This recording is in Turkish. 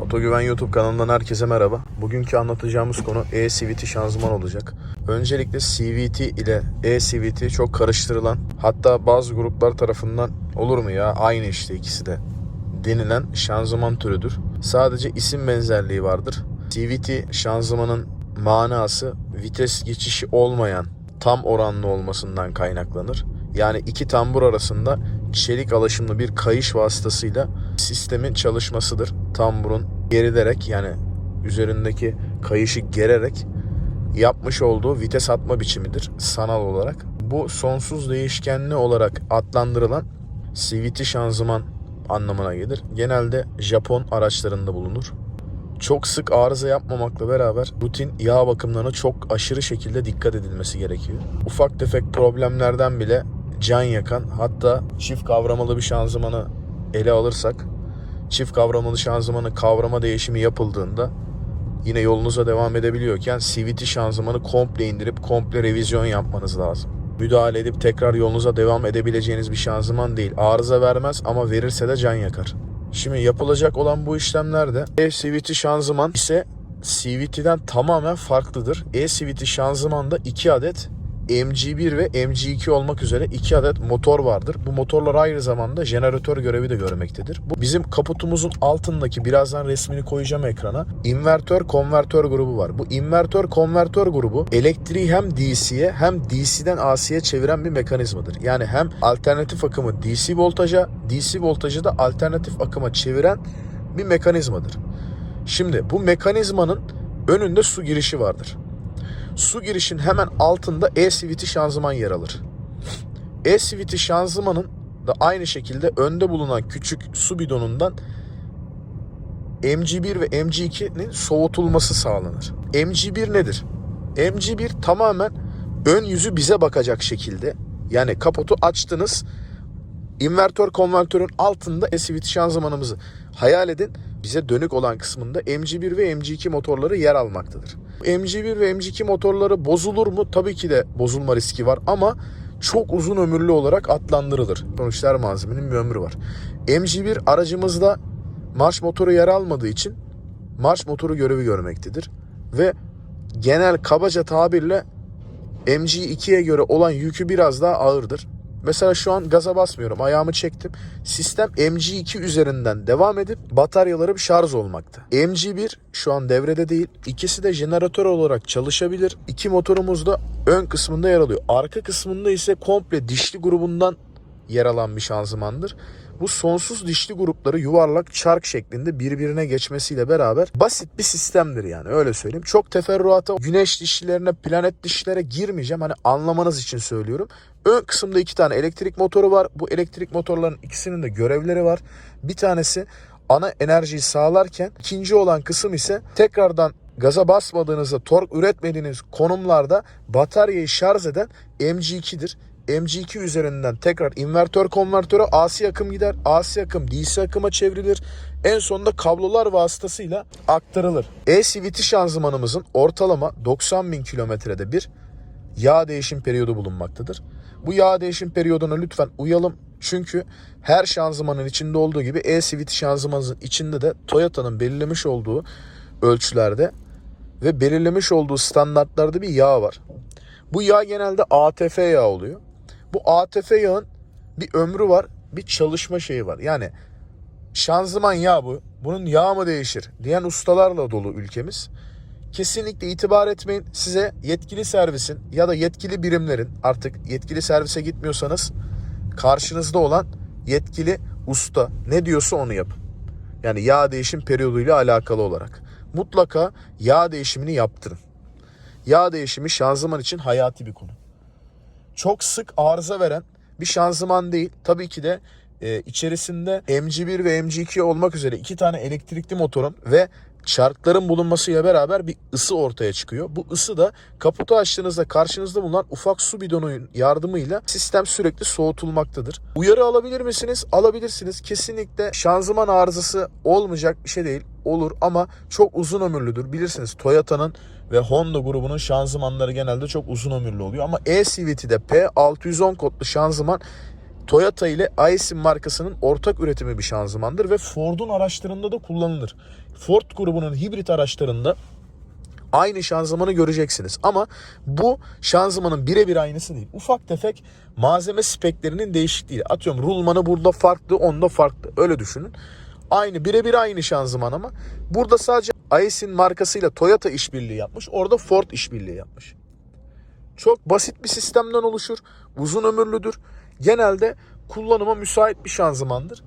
Otogüven YouTube kanalından herkese merhaba. Bugünkü anlatacağımız konu e-CVT şanzıman olacak. Öncelikle CVT ile e-CVT çok karıştırılan hatta bazı gruplar tarafından olur mu ya aynı işte ikisi de denilen şanzıman türüdür. Sadece isim benzerliği vardır. CVT şanzımanın manası vites geçişi olmayan tam oranlı olmasından kaynaklanır. Yani iki tambur arasında çelik alaşımlı bir kayış vasıtasıyla sistemin çalışmasıdır. Tamburun gerilerek yani üzerindeki kayışı gererek yapmış olduğu vites atma biçimidir sanal olarak. Bu sonsuz değişkenli olarak adlandırılan CVT şanzıman anlamına gelir. Genelde Japon araçlarında bulunur. Çok sık arıza yapmamakla beraber rutin yağ bakımlarına çok aşırı şekilde dikkat edilmesi gerekiyor. Ufak tefek problemlerden bile can yakan hatta çift kavramalı bir şanzımanı ele alırsak çift kavramalı şanzımanı kavrama değişimi yapıldığında yine yolunuza devam edebiliyorken CVT şanzımanı komple indirip komple revizyon yapmanız lazım. Müdahale edip tekrar yolunuza devam edebileceğiniz bir şanzıman değil. Arıza vermez ama verirse de can yakar. Şimdi yapılacak olan bu işlemlerde e-CVT şanzıman ise CVT'den tamamen farklıdır. E-CVT şanzımanda 2 adet MG1 ve MG2 olmak üzere 2 adet motor vardır. Bu motorlar aynı zamanda jeneratör görevi de görmektedir. Bu bizim kaputumuzun altındaki birazdan resmini koyacağım ekrana. İnvertör konvertör grubu var. Bu invertör konvertör grubu elektriği hem DC'ye hem DC'den AC'ye çeviren bir mekanizmadır. Yani hem alternatif akımı DC voltaja, DC voltajı da alternatif akıma çeviren bir mekanizmadır. Şimdi bu mekanizmanın önünde su girişi vardır. Su girişin hemen altında e-CVT şanzıman yer alır. E-CVT şanzımanın da aynı şekilde önde bulunan küçük su bidonundan MG1 ve MG2'nin soğutulması sağlanır. MG1 nedir? MG1 tamamen ön yüzü bize bakacak şekilde yani kapotu açtınız invertör konvertörün altında e-CVT şanzımanımızı hayal edin. Bize dönük olan kısmında MG1 ve MG2 motorları yer almaktadır. MG1 ve MG2 motorları bozulur mu? Tabii ki de bozulma riski var ama çok uzun ömürlü olarak adlandırılır. Sonuçta her malzemenin bir ömrü var. MG1 aracımızda marş motoru yer almadığı için marş motoru görevi görmektedir. Ve genel kabaca tabirle MG2'ye göre olan yükü biraz daha ağırdır. Mesela şu an gaza basmıyorum. Ayağımı çektim. Sistem MG2 üzerinden devam edip bataryaları şarj olmakta. MG1 şu an devrede değil. İkisi de jeneratör olarak çalışabilir. İki motorumuz da ön kısmında yer alıyor. Arka kısmında ise komple dişli grubundan yer alan bir şanzımandır. Bu sonsuz dişli grupları yuvarlak çark şeklinde birbirine geçmesiyle beraber basit bir sistemdir yani öyle söyleyeyim. Çok teferruata güneş dişlilerine planet dişlilere girmeyeceğim hani anlamanız için söylüyorum. Ön kısımda iki tane elektrik motoru var. Bu elektrik motorların ikisinin de görevleri var. Bir tanesi ana enerjiyi sağlarken ikinci olan kısım ise tekrardan gaza basmadığınızda tork üretmediğiniz konumlarda bataryayı şarj eden MG2'dir. MG2 üzerinden tekrar invertör konvertöre AC akım gider. AC akım DC akıma çevrilir. En sonunda kablolar vasıtasıyla aktarılır. E-CVT şanzımanımızın ortalama 90 bin kilometrede bir yağ değişim periyodu bulunmaktadır. Bu yağ değişim periyoduna lütfen uyalım. Çünkü her şanzımanın içinde olduğu gibi e-CVT şanzımanın içinde de Toyota'nın belirlemiş olduğu ölçülerde ve belirlemiş olduğu standartlarda bir yağ var. Bu yağ genelde ATF yağı oluyor. Bu ATF yağın bir ömrü var, bir çalışma şeyi var. Yani şanzıman yağ bu. Bunun yağı mı değişir diyen ustalarla dolu ülkemiz. Kesinlikle itibar etmeyin. Size yetkili servisin ya da yetkili birimlerin artık yetkili servise gitmiyorsanız karşınızda olan yetkili usta ne diyorsa onu yapın. Yani yağ değişim periyoduyla alakalı olarak. Mutlaka yağ değişimini yaptırın. Yağ değişimi şanzıman için hayati bir konu. Çok sık arıza veren bir şanzıman değil. Tabii ki de e, içerisinde MG1 ve MG2 olmak üzere iki tane elektrikli motorun ve çarkların bulunmasıyla beraber bir ısı ortaya çıkıyor. Bu ısı da kaputu açtığınızda karşınızda bulunan ufak su bidonunun yardımıyla sistem sürekli soğutulmaktadır. Uyarı alabilir misiniz? Alabilirsiniz. Kesinlikle şanzıman arızası olmayacak bir şey değil. Olur ama çok uzun ömürlüdür. Bilirsiniz Toyota'nın ve Honda grubunun şanzımanları genelde çok uzun ömürlü oluyor. Ama e-CVT'de P610 kodlu şanzıman Toyota ile Aisin markasının ortak üretimi bir şanzımandır ve Ford'un araçlarında da kullanılır. Ford grubunun hibrit araçlarında aynı şanzımanı göreceksiniz. Ama bu şanzımanın birebir aynısı değil. Ufak tefek malzeme speklerinin değişikliği. Atıyorum rulmanı burada farklı, onda farklı. Öyle düşünün. Aynı birebir aynı şanzıman ama burada sadece Aisin markasıyla Toyota işbirliği yapmış. Orada Ford işbirliği yapmış. Çok basit bir sistemden oluşur. Uzun ömürlüdür. Genelde kullanıma müsait bir şanzımandır.